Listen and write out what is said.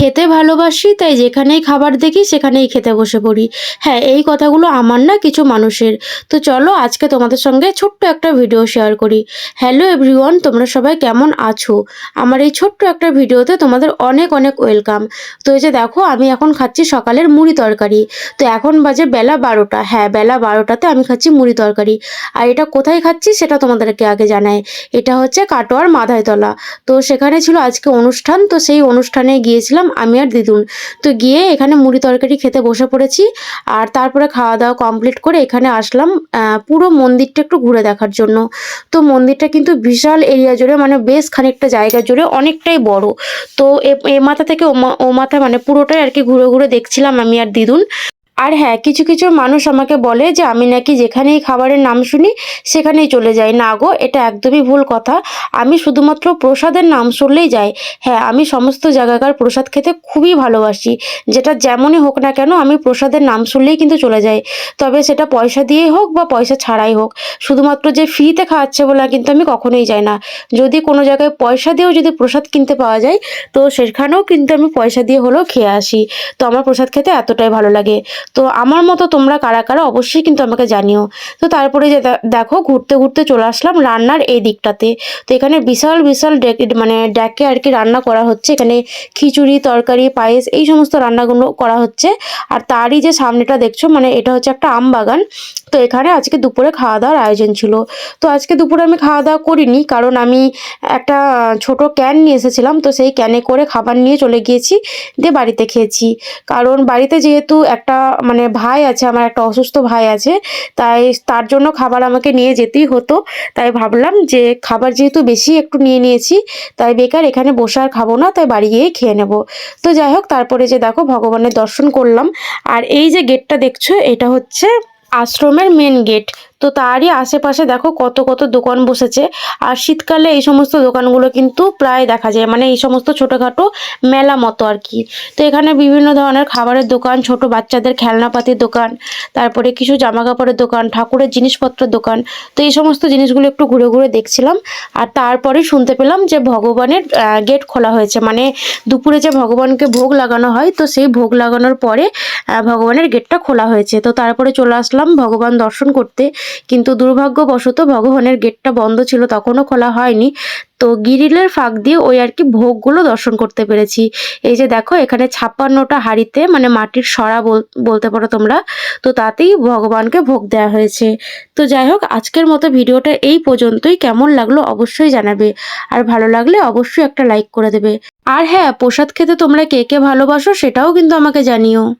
খেতে ভালোবাসি, তাই যেখানেই খাবার দেখি সেখানেই খেতে বসে পড়ি। হ্যাঁ এই কথাগুলো আমার না কিছু মানুষের। তো চলো আজকে তোমাদের সঙ্গে ছোট্ট একটা ভিডিও শেয়ার করি। হ্যালো এভরিওয়ান তোমরা সবাই কেমন আছো? আমার এই ছোট্ট একটা ভিডিওতে তোমাদের অনেক অনেক ওয়েলকাম তো এই যে দেখো, আমি এখন খাচ্ছি সকালের মুড়ি তরকারি। তো এখন বাজে বেলা বারোটা। হ্যাঁ বেলা বারোটাতে আমি খাচ্ছি মুড়ি তরকারি। আর এটা কোথায় খাচ্ছি সেটা তোমাদেরকে আগে জানাই। এটা হচ্ছে কাটোয়ার মাথায়তলা তো সেখানে ছিল আজকে অনুষ্ঠান, তো সেই অনুষ্ঠানে গিয়েছিলাম আমি আর দিদুন। তো গিয়ে এখানে মুড়ি তরকারি খেতে বসে পড়েছি আর তারপরে খাওয়া দাওয়া কমপ্লিট করে এখানে আসলাম পুরো মন্দিরটা একটু ঘুরে দেখার জন্য। তো মন্দিরটা কিন্তু বিশাল এরিয়া জুড়ে মানে বেশ খানিকটা জায়গা জুড়ে অনেকটাই বড়। তো এ- মাথা থেকে ও মাথা মানে পুরোটাই আর কি ঘুরে ঘুরে দেখছিলাম আমি আর দিদুন। আর হ্যাঁ কিছু কিছু মানুষ আমাকে বলে যে, আমি নাকি যেখানেই খাবারের নাম শুনি, সেখানেই চলে যাই। না গো, এটা একদমই ভুল কথা। আমি শুধুমাত্র প্রসাদের নাম শুনলেই যাই। হ্যাঁ আমি সমস্ত জায়গাকার প্রসাদ খেতে খুবই ভালোবাসি। যেটা যেমনই হোক না কেন, আমি প্রসাদের নাম শুনলেই কিন্তু চলে যাই। তবে সেটা পয়সা দিয়েই হোক বা পয়সা ছাড়াই হোক, শুধুমাত্র যে ফ্রিতে খাওয়াচ্ছে বলে কিন্তু আমি কখনোই যাই না। যদি কোনো জায়গায় পয়সা দিয়েও যদি প্রসাদ কিনতে পাওয়া যায়, তো সেখানেও কিন্তু আমি পয়সা দিয়ে হলেও খেয়ে আসি। তো আমার প্রসাদ খেতে এতটাই ভালো লাগে। তো আমার মতো তোমরা কারা কারা অবশ্যই কিন্তু আমাকে জানিও। তো তারপরে যে দেখো ঘুরতে ঘুরতে চলে আসলাম রান্নার এই দিকটাতে। তো এখানে বিশাল বিশাল ডেক- মানে ড্যাকে আর কি রান্না করা হচ্ছে। এখানে খিচুড়ি, তরকারি, পায়েস এই সমস্ত রান্নাগুলো করা হচ্ছে। আর তারই যে সামনেটা দেখছ মানে এটা হচ্ছে একটা আম বাগান। তো এখানে আজকে দুপুরে খাওয়া দাওয়ার আয়োজন ছিল। তো আজকে দুপুরে আমি খাওয়া দাওয়া করিনি কারণ আমি একটা ছোট ক্যান নিয়ে এসেছিলাম। তো সেই ক্যানে করে খাবার নিয়ে চলে গিয়েছি, দিয়ে বাড়িতে খেয়েছি। কারণ বাড়িতে যেহেতু একটা মানে ভাই আছে, আমার একটা অসুস্থ ভাই আছে, তাই তার জন্য খাবার আমাকে নিয়ে যেতেই হতো। তাই ভাবলাম যে খাবার যেহেতু বেশি একটু নিয়ে নিয়েছি, তাই বেকার এখানে বসে আর খাব না, তাই বাড়ি গিয়েই খেয়ে নেব। তো যাই হোক, তারপরে যে দেখো ভগবানের দর্শন করলাম। আর এই যে গেটটা দেখছ, এটা হচ্ছে আশ্রমের মেন গেট তো তারই আশেপাশে দেখো কত কত দোকান বসেছে। আর শীতকালে এই সমস্ত দোকানগুলো কিন্তু প্রায় দেখা যায় মানে এই সমস্ত ছোটোখাটো মেলা মতো আর কি। তো এখানে বিভিন্ন ধরনের খাবারের দোকান, ছোট বাচ্চাদের খেলনাপাতির দোকান, তারপরে কিছু জামা কাপড়ের দোকান, ঠাকুরের জিনিসপত্রের দোকান। তো এই সমস্ত জিনিসগুলো একটু ঘুরে ঘুরে দেখছিলাম। আর তারপরে শুনতে পেলাম যে ভগবানের গেট খোলা হয়েছে। মানে দুপুরে যে ভগবানকে ভোগ লাগানো হয়, তো সেই ভোগ লাগানোর পরে ভগবানের গেটটা খোলা হয়েছে। তো তারপরে চলে আসলাম ভগবান দর্শন করতে। কিন্তু দুর্ভাগ্যবশত ভগবানের গেটটা বন্ধ ছিল, তখনও খোলা হয়নি। তো গিরিলের ফাঁক দিয়ে ওই আর কি ভোগগুলো দর্শন করতে পেরেছি। এই যে দেখো, এখানে ছাপ্পান্নটা হাঁড়িতে মানে মাটির সরা বল- বলতে পারো তোমরা। তো তাতেই ভগবানকে ভোগ দেওয়া হয়েছে। তো যাই হোক, আজকের মতো ভিডিওটা এই পর্যন্তই। কেমন লাগল অবশ্যই জানাবে। আর ভালো লাগলে অবশ্যই একটা লাইক করে দেবে। আর হ্যাঁ প্রসাদ খেতে তোমরা কে কে ভালোবাসো সেটাও কিন্তু আমাকে জানিও।